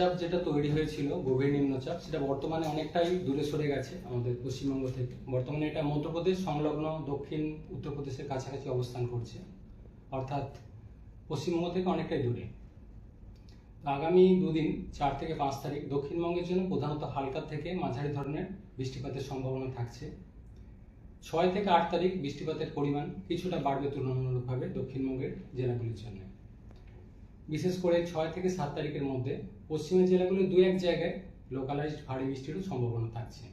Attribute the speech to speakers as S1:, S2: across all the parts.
S1: নিম্নচাপ যেটা তৈরি হয়েছিল, গভীর নিম্নচাপ, সেটা বর্তমানে অনেকটাই দূরে সরে গেছে আমাদের পশ্চিমবঙ্গ থেকে। বর্তমানে এটা মধ্যপ্রদেশ সংলগ্ন দক্ষিণ উত্তরপ্রদেশের কাছাকাছি অবস্থান করছে। অর্থাৎ পশ্চিমবঙ্গ থেকে অনেকটাই দূরে। আগামী দুদিন, চার থেকে পাঁচ তারিখ, দক্ষিণবঙ্গের জন্য প্রধানত হালকা থেকে মাঝারি ধরনের বৃষ্টিপাতের সম্ভাবনা থাকছে। ছয় থেকে আট তারিখ বৃষ্টিপাতের পরিমাণ কিছুটা বাড়বে তুলনামূলকভাবে দক্ষিণবঙ্গের জেলাগুলির জন্য। বিশেষ করে ছয় থেকে সাত তারিখের মধ্যে পশ্চিমের জেলাগুলির দু এক জায়গায় লোকালাইজড ভারী বৃষ্টিরও সম্ভাবনা থাকছে।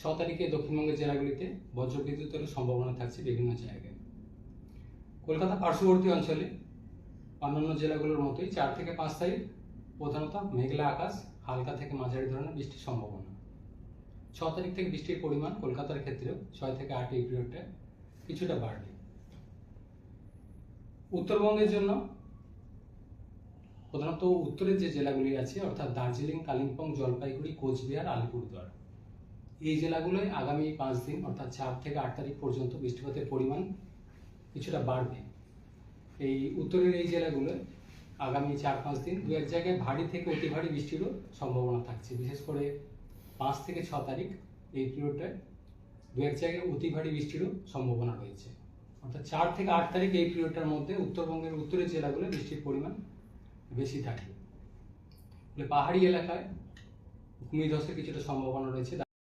S1: ছ তারিখে দক্ষিণবঙ্গের জেলাগুলিতে বজ্রবিদ্যুতেরও সম্ভাবনা থাকছে বিভিন্ন জায়গায়। কলকাতা পার্শ্ববর্তী অঞ্চলে অন্যান্য জেলাগুলোর মতোই চার থেকে পাঁচ তারিখ প্রধানত মেঘলা আকাশ, হালকা থেকে মাঝারি ধরনের বৃষ্টির সম্ভাবনা। ছ তারিখ থেকে বৃষ্টির পরিমাণ কলকাতার ক্ষেত্রেও ছয় থেকে আট এই পিরিয়ডটা কিছুটা বাড়বে। উত্তরবঙ্গের জন্য প্রধানত উত্তরের যে জেলাগুলি আছে, অর্থাৎ দার্জিলিং, কালিম্পং, জলপাইগুড়ি, কোচবিহার, আলিপুরদুয়ার। এই জেলাগুলোয় আগামী পাঁচ দিন, অর্থাৎ চার থেকে আট তারিখ পর্যন্ত বৃষ্টিপাতের পরিমাণ কিছুটা বাড়বে। এই উত্তরের এই জেলাগুলোয় আগামী চার পাঁচ দিন দু এক জায়গায় ভারী থেকে অতি ভারী বৃষ্টিরও সম্ভাবনা থাকছে। বিশেষ করে পাঁচ থেকে ছ তারিখ এই পিরিয়ডটায় দু এক জায়গায় অতি ভারী বৃষ্টিরও সম্ভাবনা রয়েছে। অর্থাৎ চার থেকে আট তারিখ এই পিরিয়ডটার মধ্যে উত্তরবঙ্গের উত্তরের জেলাগুলো বৃষ্টির পরিমাণ বেশি থাকে। ফলে পাহাড়ি এলাকায় ভূমিধসের কিছুটা সম্ভাবনা রয়েছে।